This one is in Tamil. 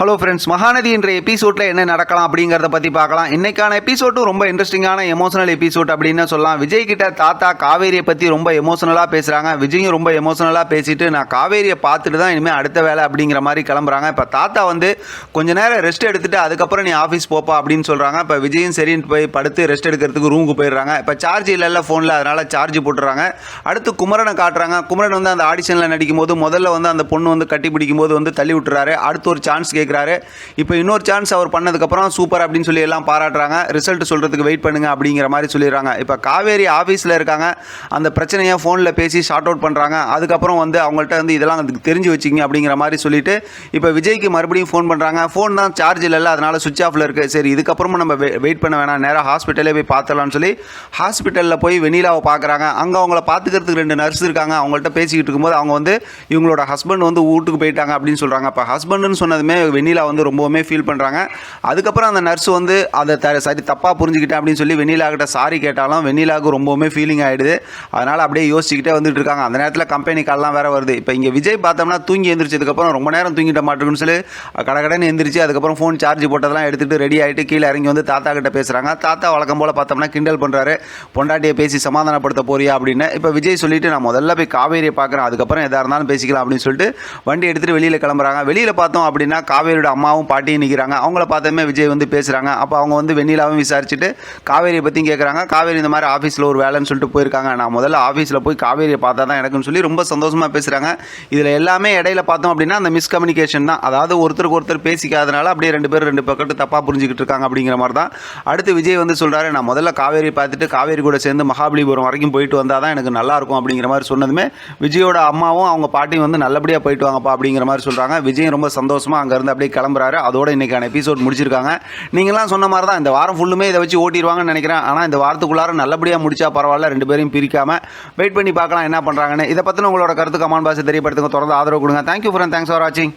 ஹலோ ஃப்ரெண்ட்ஸ் மகாநதி என்ற எபிசோடில் என்ன நடக்கலாம் அப்படிங்கிறத பற்றி பார்க்கலாம். இன்னைக்கான எபிசோட்டும் ரொம்ப இன்ட்ரெஸ்டிங்கான எமோஷனல் எபிசோட் அப்படின்னு சொல்லலாம். விஜய் கிட்ட தாத்தா காவேரியை பற்றி ரொம்ப எமோஷனலாக பேசுகிறாங்க விஜயும் ரொம்ப எமோஷனலாக பேசிட்டு நான் காவேரியை பார்த்துட்டு தான் இனிமேல் அடுத்த வேலை அப்படிங்கிற மாதிரி கிளம்புறாங்க. இப்போ தாத்தா வந்து கொஞ்ச நேரம் ரெஸ்ட் எடுத்துட்டு அதுக்கப்புறம் நீ ஆஃபீஸ் போப்பா அப்படின்னு சொல்கிறாங்க இப்போ விஜயும் சரின்னு போய் படுத்து ரெஸ்ட் எடுக்கிறதுக்கு ரூமுக்கு போயிடுறாங்க. இப்போ சார்ஜ் இல்லைல்ல ஃபோனில் அதனால் சார்ஜ் போட்டுறாங்க. அடுத்து குமரனை காட்டுறாங்க. குமரன் வந்து அந்த ஆடிஷனில் நடிக்கும் போது முதல்ல வந்து அந்த பொண்ணு வந்து கட்டி பிடிக்கும் போது வந்து தள்ளி விட்டுறாரு. அடுத்து ஒரு சான்ஸ் கேட்க கேட்குறாரு இப்போ இன்னொரு சான்ஸ் அவர் பண்ணதுக்கப்புறம் சூப்பர் அப்படின்னு சொல்லி எல்லாம் பாராட்டுறாங்க. ரிசல்ட் சொல்கிறதுக்கு வெயிட் பண்ணுங்க அப்படிங்கிற மாதிரி சொல்லிடுறாங்க. இப்போ காவேரி ஆஃபீஸில் இருக்காங்க. அந்த பிரச்சனையை ஃபோனில் பேசி ஷார்ட் அவுட் பண்ணுறாங்க அதுக்கப்புறம் வந்து அவங்கள்ட்ட வந்து இதெல்லாம் அதுக்கு தெரிஞ்சு வச்சிங்க அப்படிங்கிற மாதிரி சொல்லிட்டு இப்போ விஜய்க்கு மறுபடியும் ஃபோன் பண்ணுறாங்க ஃபோன் தான் சார்ஜ் இல்லைல்ல அதனால் சுவிச் ஆஃபில் இருக்குது சரி இதுக்கப்புறமும் நம்ம வெயிட் பண்ண வேணாம். நேராக ஹாஸ்பிட்டலே போய் பார்த்துடலாம்னு சொல்லி ஹாஸ்பிட்டலில் போய் வெண்ணிலாவை பார்க்குறாங்க அங்கே அவங்கள பார்த்துக்கிறதுக்கு ரெண்டு நர்ஸ் இருக்காங்க. அவங்கள்ட்ட பேசிக்கிட்டு இருக்கும்போது அவங்க வந்து இவங்களோட ஹஸ்பண்ட் வந்து வீட்டுக்கு போயிட்டாங்க அப்படின்னு சொல்கிறாங்க இப்போ ஹஸ்பண்டுன்னு சொன்னதுமே வெண்ணிலா வந்து ரொம்பவுமே ஃபீல் பண்ணுறாங்க அதுக்கப்புறம் அந்த நர்ஸ் வந்து அதை த சரி தப்பாக புரிஞ்சுக்கிட்டேன் அப்படின்னு சொல்லி வெண்ணிலா கிட்ட சாரி கேட்டாலும் வெண்ணிலாவுக்கு ரொம்பவுமே ஃபீலிங் ஆகிடுது அதனால் அப்படியே யோசிச்சுக்கிட்டே வந்துட்டு இருக்காங்க. அந்த நேரத்தில் கம்பெனி கால்லாம் வேறு வருது. இப்போ இங்கே விஜய் பார்த்தோம்னா தூங்கி எந்திரிச்சதுக்கப்புறம் ரொம்ப நேரம் தூங்கிட்ட மாட்டேங்குன்னு சொல்லி கடகடன்னு எந்திரிச்சு அதுக்கப்புறம் ஃபோன் சார்ஜ் போட்டதெல்லாம் எடுத்துகிட்டு ரெடி ஆகிட்டு கீழே இறங்கி வந்து தாத்தா கிட்ட பேசுகிறாங்க தாத்தா வழக்கம் போல் பார்த்தோம்னா கிண்டல் பண்ணுறாரு பொண்டாட்டியை பேசி சமாதானப்படுத்த போறியா அப்படின்னு. இப்போ விஜய் சொல்லிட்டு நான் முதல்ல போய் காவேரியை பார்க்குறேன். அதுக்கப்புறம் எதாக இருந்தாலும் பேசிக்கலாம் அப்படின்னு சொல்லிட்டு வண்டி எடுத்துகிட்டு வெளியில் கிளம்புறாங்க. வெளியில் பார்த்தோம் அப்படின்னா காவேரியோட அம்மாவும் பாட்டியும் நிற்கிறாங்க அவங்கள பார்த்தமே விஜய் வந்து பேசுகிறாங்க அப்போ அவங்க வந்து வெண்ணிலாவும் விசாரிச்சுட்டு காவேரியை பற்றியும் கேட்குறாங்க காவேரி இந்த மாதிரி ஆஃபீஸில் ஒரு வேலைன்னு சொல்லிட்டு போயிருக்காங்க. நான் முதல்ல ஆஃபீஸில் போய் காவேரியை பார்த்தா தான் எனக்குன்னு சொல்லி ரொம்ப சந்தோஷமாக பேசுகிறாங்க இதில் எல்லாமே இடையில பார்த்தோம் அப்படின்னா அந்த மிஸ்கம்யூனிகேஷன் தான். அதாவது ஒருத்தருக்கு ஒருத்தர் பேசிக்காதனால அப்படியே ரெண்டு பேரும் ரெண்டு பக்கத்து தப்பாக புரிஞ்சுக்கிட்டு இருக்காங்க அப்படிங்கிற மாதிரி தான். அடுத்து விஜய் வந்து சொல்கிறாரு நான் முதல்ல காவேரி பார்த்துட்டு காவேரி கூட சேர்ந்து மகாபலிபுரம் வரைக்கும் போயிட்டு வந்தால் தான் எனக்கு நல்லா இருக்கும் அப்படிங்கிற மாதிரி சொன்னதுமே விஜயோட அம்மாவும் அவங்க பாட்டியும் வந்து நல்லபடியாக போயிட்டு வாங்கப்பா அப்படிங்கிற மாதிரி சொல்கிறாங்க விஜய் ரொம்ப சந்தோஷமாக அங்கேருந்து அப்படியே கிளம்புறாரு. அதோட இன்னைக்கான எபிசோட் முடிச்சிருக்காங்க. நீங்களாம் சொன்ன மாதிரி தான் இந்த வாரம் ஃபுல்லுமே இதை வச்சு ஓட்டிடுவாங்கன்னு நினைக்கிறேன். ஆனால் இந்த வாரத்துக்குள்ளார நல்லபடியாக முடிச்சா பரவாயில்ல ரெண்டு பேரையும் பிரிக்காமல் வெயிட் பண்ணி பார்க்கலாம் என்ன பண்ணுறாங்கன்னு இதை பற்றின உங்களோட கருத்து கமான் பாசை தெரியப்படுத்துங்க. தொடர்ந்து ஆதரவு கொடுங்க. தேங்க்யூ ஃபார் தேங்க்ஸ் ஃபார் வாட்சிங்